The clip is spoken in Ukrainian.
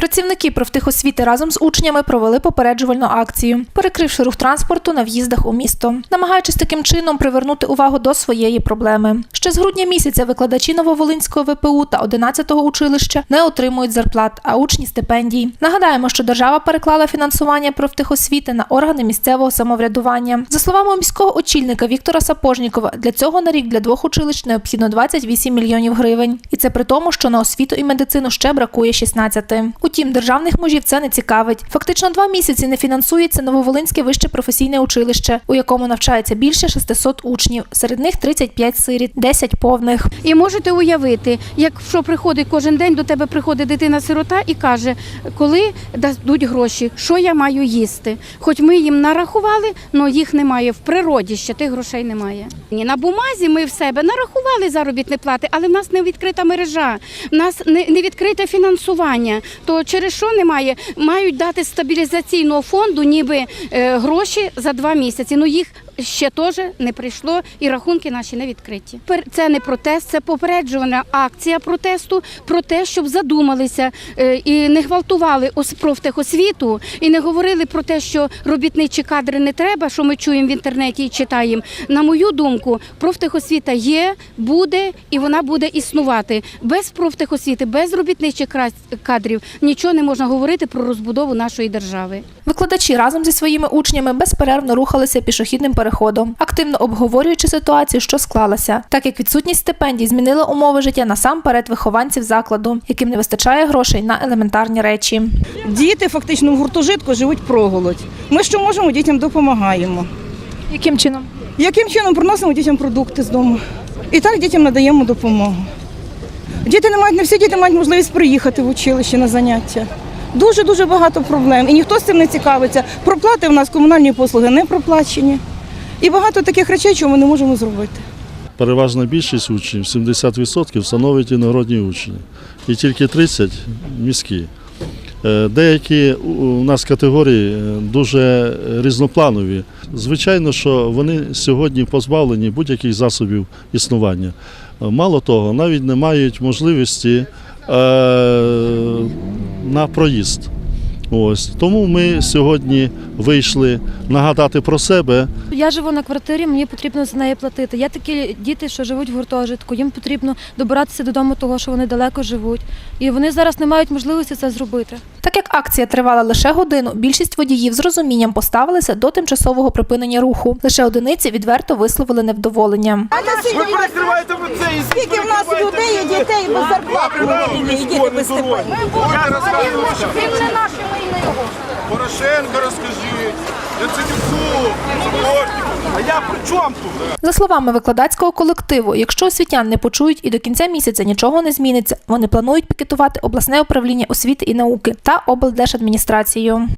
Працівники профтехосвіти разом з учнями провели попереджувальну акцію, перекривши рух транспорту на в'їздах у місто, намагаючись таким чином привернути увагу до своєї проблеми. Ще з грудня місяця викладачі Нововолинського ВПУ та 11-го училища не отримують зарплат, а учні стипендій. Нагадаємо, що держава переклала фінансування профтехосвіти на органи місцевого самоврядування. За словами міського очільника Віктора Сапожнікова, для цього на рік для двох училищ необхідно 28 мільйонів гривень. І це при тому, що на освіту і медицину ще бракує 16. Утім, державних мужів це не цікавить. Фактично два місяці не фінансується Нововолинське вище професійне училище, у якому навчається більше 600 учнів. Серед них 35 сиріт, 10 повних. І можете уявити, якщо приходить кожен день, до тебе приходить дитина-сирота і каже, коли дадуть гроші, що я маю їсти. Хоч ми їм нарахували, але їх немає. В природі ще тих грошей немає. Ні, на бумазі ми в себе нарахували заробітні плати, але в нас не відкрита мережа, в нас не, відкрите фінансування. То через що немає? Мають дати стабілізаційного фонду, ніби е, гроші за два місяці. Ну їх ще теж не прийшло, і рахунки наші не відкриті. Це не протест, це попереджувана акція протесту про те, щоб задумалися е, і не гвалтували ос- профтехосвіту, і не говорили про те, що робітничі кадри не треба, що ми чуємо в інтернеті і читаємо. На мою думку, профтехосвіта є, буде і вона буде існувати. Без профтехосвіти, без робітничих кадрів нічого не можна говорити про розбудову нашої держави. Викладачі разом зі своїми учнями безперервно рухалися пішохідним переходом, активно обговорюючи ситуацію, що склалася, так як відсутність стипендій змінила умови життя насамперед вихованців закладу, яким не вистачає грошей на елементарні речі. Діти фактично в гуртожитку живуть проголодь. Ми що можемо, дітям допомагаємо. Яким чином? Яким чином приносимо дітям продукти з дому? І так дітям надаємо допомогу. Діти не мають, не всі діти мають можливість приїхати в училище на заняття. Дуже дуже багато проблем. І ніхто з цим не цікавиться. Проплати в нас комунальні послуги не проплачені. І багато таких речей, чого ми не можемо зробити. Переважна більшість учнів, 70% становить іногородні учні, і тільки 30 міські. Е, Деякі у нас категорії е, дуже різнопланові. Звичайно, що вони сьогодні позбавлені будь-яких засобів існування. Е, Мало того, навіть не мають можливості на проїзд. Ось тому ми сьогодні вийшли нагадати про себе Я живу на квартирі, мені потрібно за неї платити. Є такі діти, що живуть в гуртожитку, їм потрібно добиратися додому, того що вони далеко живуть, і вони зараз не мають можливості це зробити. Так як акція тривала лише годину, більшість водіїв з розумінням поставилися до тимчасового припинення руху. Лише одиниці відверто висловили невдоволення. Ви перекриваєте це і Скільки в нас людей і дітей без зарплати і діти без стипендій. Я розказую, що Порошенко розкажіть, Яценюку, Заборніку. А я при чому тут? За словами викладацького колективу, якщо освітян не почують і до кінця місяця нічого не зміниться, вони планують пікетувати обласне управління освіти і науки та облдержадміністрацію.